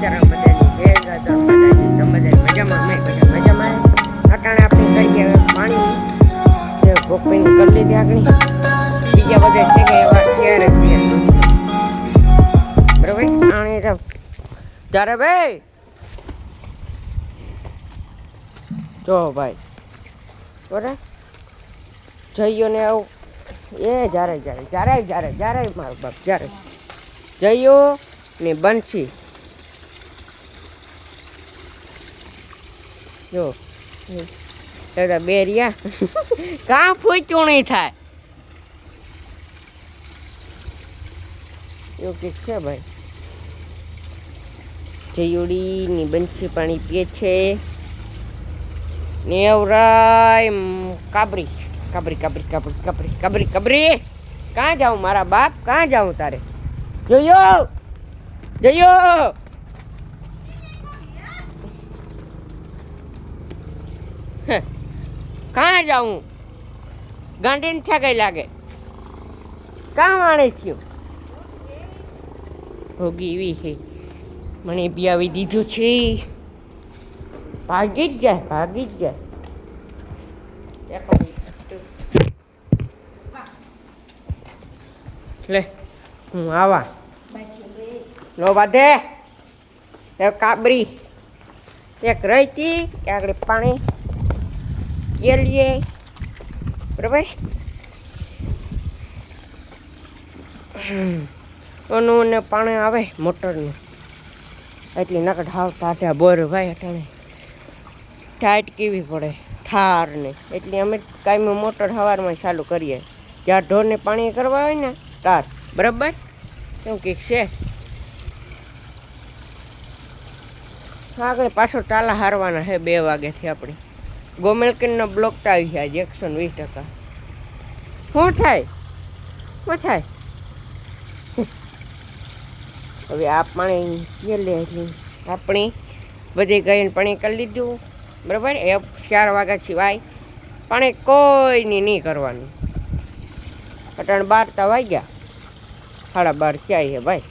સીતારામ બધાની જય ગાતર માતાજી તમે બધા મજામાં, અમે બધા મજામાં. અટાણે આપણે કરીએ હવે પાણી. ગોપીને કરી લીધી આગળ. બીજા બધા છે કે એવા શેર બરોબર? આણે ત્યારે ભાઈ. જો ભાઈ. બરાબર? જઈયો ને આવું. એ જ્યારે જ્યારે જ્યારે જ્યારે જ્યારે, મારો બાપ, જ્યારે. જઈયો ને બંસી જો, દાદા બે રહ્યા. કાં ફૂચ્યું નહીં થાય? એવું કંઈક છે ભાઈ. જયુડીની બંસી પાણી પીએ છે. નેવરાય કાબરી. કાબરી કાબરી કાબરી કાબરી કાબરી કાબરી. કાં જાઉં મારા બાપ? કાં જાઉં તારે? જોયો! જયો! કાં જાઉં? ગાંડીને થયા ગઈ લાગે. કાં વાણે થયું? ભોગી એવી છે. મને બિયાવી દીધું છે. ભાગી જ જાય, ભાગી જ જાય. લે, હું આવા. લો બાધે. કાબરી, એક રહીતી કે આગળ પાણી. ગેલીએ. બરાબર? ઓનું ને પાણી આવે મોટરનું. એટલી નકડ હાવ ટાઢા બોર ભાઈ અટાણે. ટાઈટ કેવી પડે? ઠારને એટલે અમે કાંઈ મોટર સવારમાં ચાલુ કરીએ. જ્યાં ઢોરને પાણી કરવા હોય ને, તાર. બરાબર? એવું કંઈક છે? આગળ પાછો તાલા હારવાના છે બે વાગ્યાથી આપણે. ગોમેલકીનનો બ્લોક તો આવી ગયા છે એકસો વીસ ટકા. શું થાય? શું થાય? હવે આ પાણી ગયેલે એટલે આપણે બધી ગઈને પાણી કરી લીધું બરાબર? એ ચાર વાગ્યા સિવાય પાણી કોઈની નહીં કરવાનું. અટાણ બાર તો વાગ્યા. સાડા બાર ક્યાંય છે ભાઈ?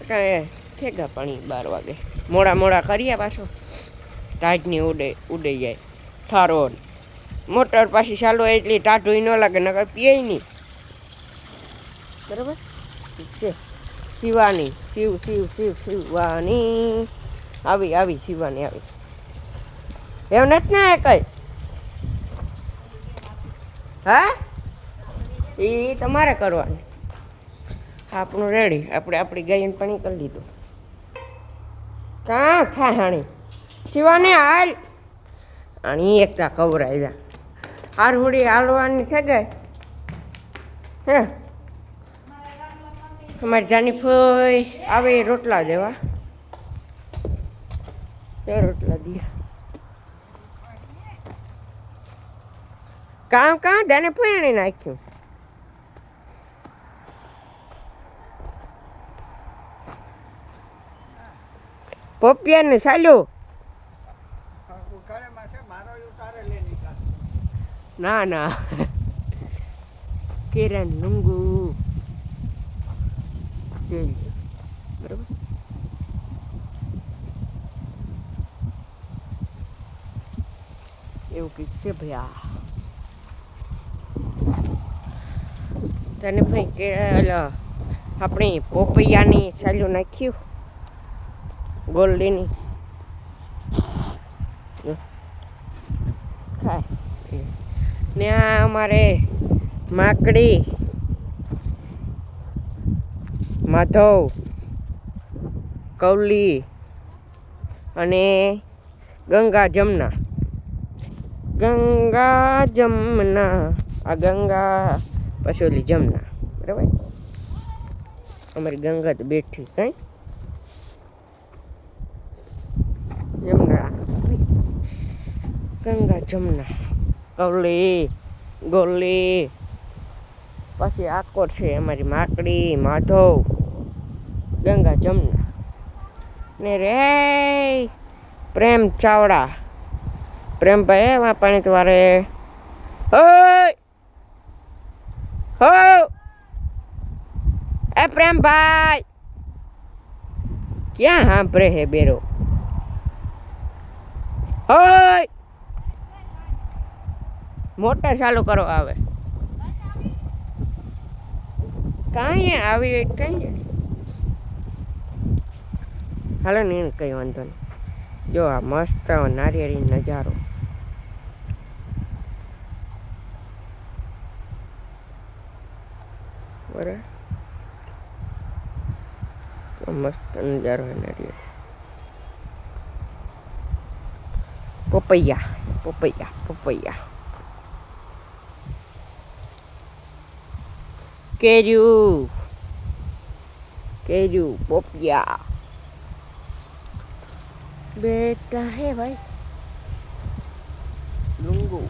અટાણે ઠેગા પાણી બાર વાગે. મોડા મોડા કરીએ પાછો ટાઈટની ઉડે ઉડે જાય. ઠારો મોટર પાછી ચાલુ એટલી ટાઢું ન લાગે નગર પીએ નહીં. બરાબર? છે. શિવાની, શિવ શિવ શિવ, શિવાની. આવી આવી, શિવાની, આવી. એમ નથી ને કઈ? હા? એ તમારે કરવાનું. આપણું રેડી આપણે આપણી ગાયન પાણી કરી લીધું કાં થાય હાણી શિવાને હાલ. અને એકતા કવરાવ્યા હાર હોડી હાલવાની થઈ ગઈ. હે. અમારી જાની ફોઈ આવે રોટલા દેવા. રોટલા દિયા કામ કાં? દાને પૈણી નાખ્યું. પપિયાને ચાલ્યું ના ના કિરણ લુંગુ બરોબર એવું કંઈક છે ભાઈ આ તને ભાઈ કે આપણે પોપૈયાની ચાલ્યું નાખ્યું. ગોલ્ડીની જો. ખાય એ. આ અમારે માકડી, માધવ, કૌલી અને ગંગા જમના. ગંગા જમના, આ ગંગા પછી જમના. બરાબર? અમારી ગંગા તો બેઠી કઈ જમના. ગંગા જમના. કવલી ગોલી. પછી આકોર છે અમારી માકડી, માધવ, ગંગા જમના. ને રે, પ્રેમ ચાવડા. પ્રેમભાઈ એમાં પાણી તમારે. હો! એ પ્રેમભાઈ ક્યાં સાંભળે હે બેરો? હોય! મોટર ચાલુ કરો આવે. કાંઈ આવી હોય તો હાલો ને કંઈ વાંધો નહીં. જો આ મસ્ત નારિયેળી નજારો. બરાબર. તો મસ્ત નજારો નારિયેળ નારિયેળી. પપૈયા પપૈયા પપૈયા. કેર્યું કેર્યું પોપિયા. બેટા હે ભાઈ. લુંગુ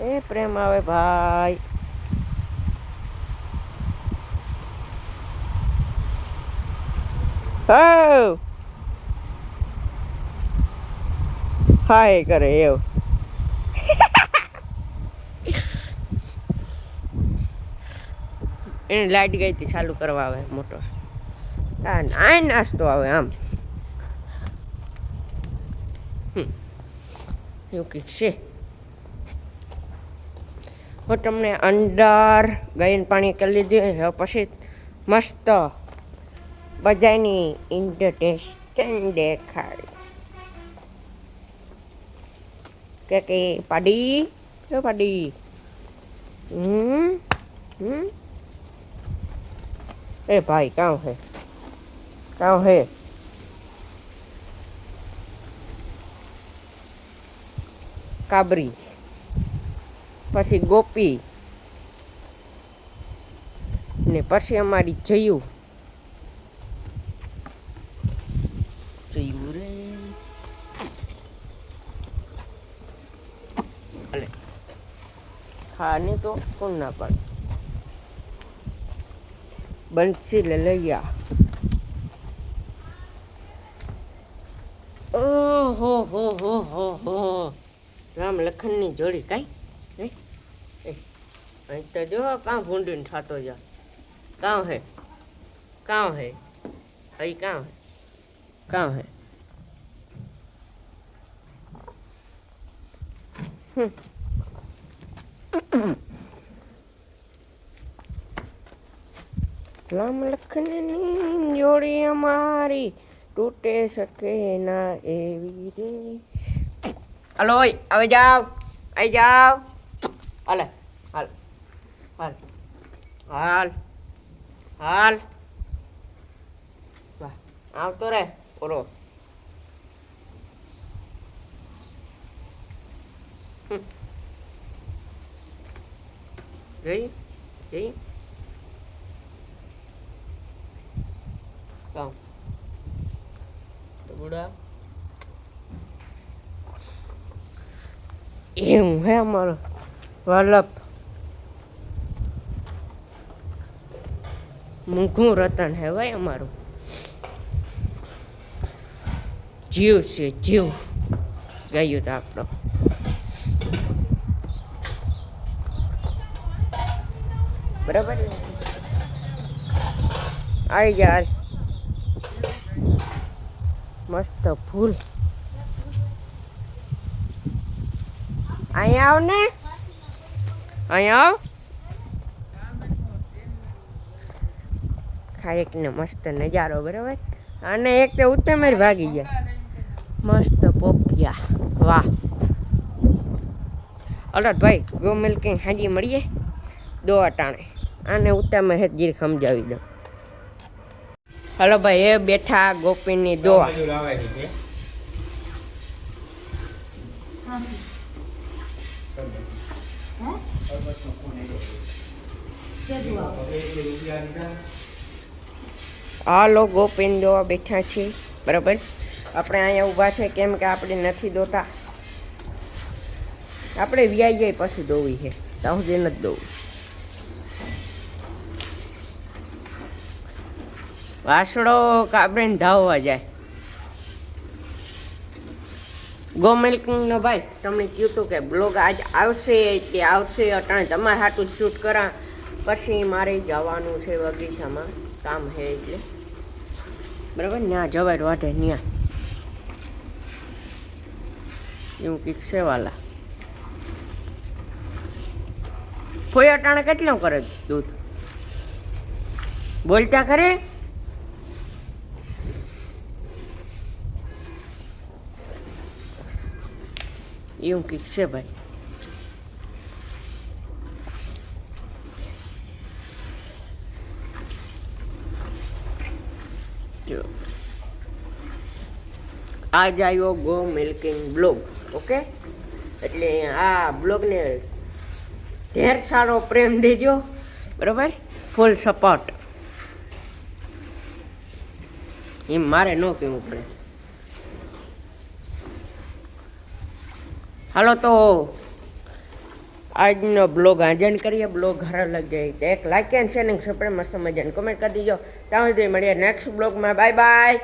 એ પ્રેમ આવે ભાઈ. હો હાય કરે એવું. એને લાઇટ ગઈ હતી, ચાલુ કરવા આવે મોટર. હા નાય નાસ્તો આવે આમ. એવું કંઈક છે. હું તમને અંદર ગઈને પાણી કરી લીધું પછી મસ્ત બધાની ઇન્ટરટેસ્ટન દેખાડી. કે કે, પાડી? કે પાડી. હમ હમ. એ ભાઈ કાં હે? કાં હે? કાબરી. પછી ગોપી. ને પછી અમારી જયું. જયું રે. અલે. ખાને તો કોણ ના પાડે? બંસી લલૈયા ઓહો હો હો હો હો રામ લખનની જોડી કાંઈ હે એ, અહીં તો જો કાં ભૂંડીને થતો જા કાં હે કાં હે અહીં કાં હે કાં હે હમ. રામ લખનની જોડી અમારી તૂટે શકે ના એવી રે. હલો હવે જાવ આવી જાવ હાલે, હાલ હાલ હાલ હાલ. આવતો રે બોલો. જઈ ગઈ કામ બુડા એવું હે અમારો વલ્લભ મૂંઘું રતન હે ભાઈ અમારું જીવ છે જીવ ગયું તો આપણો બરાબર? આવી હાલ. મસ્ત ફૂલ. અહીંયા આવ ને. અહીંયા આવ. ખારેક ને મસ્ત નજારો બરાબર. અને એક તો ઉત્તમેર ભાગી ગયા. મસ્ત પોપિયા. વાહ. અલટ ભાઈ ગો મિલ્કિંગ હાજી મળીએ? દો અટાણે. આને ઉત્તમેર હેત જીર સમજાવી દો હલો ભાઈ એ બેઠા ગોપીની દોવા. હાલો ગોપીન દોવા બેઠા છીએ બરાબર? આપણે અહીંયા ઊભા છે કેમ કે આપણે નથી દોતા. આપણે વ્યાઈ જાય પછી દોવી છે. ત્યાં સુધી નથી દોવું. વાસડો કાબરીને ધાવવા જાય. ગો મિલ્કિંગનો ભાઈ, તમને કહ્યું હતું કે બ્લોગ આજ આવશે કે આવશે, અટાણે તમારે હાટું શૂટ કરા. પછી મારે જવાનું છે બગીચામાં, કામ હે એટલે. બરાબર ત્યાં જવાય વાટે ત્યાં એવું કંઈક છે વાલા. કોઈ અટાણે કેટલું કરે દૂધ? બોલતા કરે એવું કંઈક છે ભાઈ. આજ આવ્યો ગો મિલ્કિંગ બ્લોગ ઓકે? એટલે આ બ્લોગને ઢેર સારો પ્રેમ દેજો, બરાબર? ફૂલ સપોર્ટ એમ મારે ન કહેવું પડે. હાલો તો આજનો બ્લોગ હાજન કરીએ. બ્લોગ ઘરે લઈ જાય એક લાઈક એન્ડ શેર અને સપડે મસ્ત મજાને કોમેન્ટ કરી દીજો. ત્યાં સુધી મળીએ નેક્સ્ટ બ્લોગમાં. Bye bye